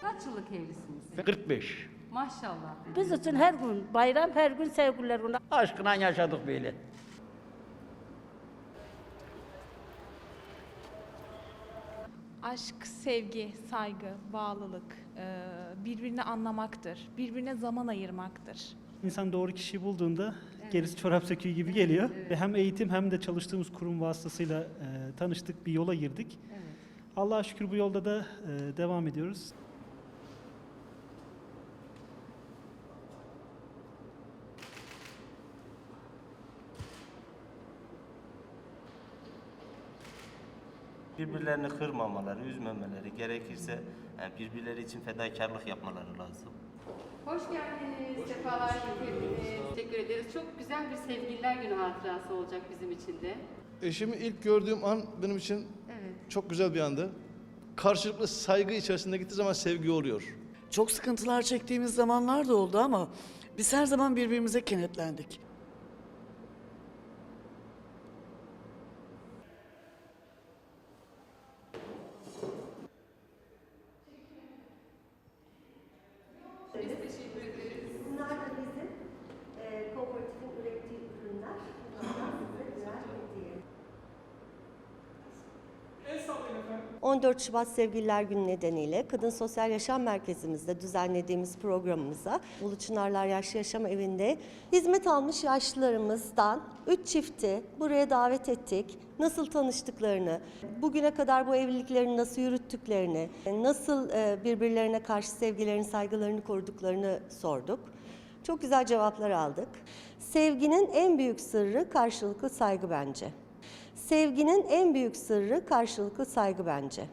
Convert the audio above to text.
Kaç yıllık evlisiniz? 45. Maşallah. Biz için her gün bayram, her gün sevgililer günü. Aşkına yaşadık böyle. Aşk, sevgi, saygı, bağlılık, eee, birbirini anlamaktır, birbirine zaman ayırmaktır. İnsan doğru kişiyi bulduğunda gerisi çorap söküğü gibi geliyor. Ve hem eğitim hem de çalıştığımız kurum vasıtasıyla e, tanıştık, bir yola girdik. Allah'a şükür bu yolda da e, devam ediyoruz. Birbirlerini kırmamaları, üzmemeleri, gerekirse yani birbirleri için fedakarlık yapmaları lazım. Hoş geldiniz. Sefalar getirdiniz. Teşekkür ederiz. Çok güzel bir sevgililer günü hatırası olacak bizim için de. Eşimi ilk gördüğüm an benim için Evet. çok güzel bir andı. Karşılıklı saygı içerisinde gittiği zaman sevgi oluyor. Çok sıkıntılar çektiğimiz zamanlar da oldu ama biz her zaman birbirimize kenetlendik. Bunlar da bizim e, 14 Şubat Sevgililer Günü nedeniyle Kadın Sosyal Yaşam Merkezimizde düzenlediğimiz programımıza Ulu Çınarlar Yaşlı Yaşam Evi'nde hizmet almış yaşlılarımızdan 3 çifti buraya davet ettik. Nasıl tanıştıklarını, bugüne kadar bu evliliklerini nasıl yürüttüklerini, nasıl e, birbirlerine karşı sevgilerini, saygılarını koruduklarını sorduk. Çok güzel cevaplar aldık. Sevginin en büyük sırrı karşılıklı saygı bence. Sevginin en büyük sırrı karşılıklı saygı bence.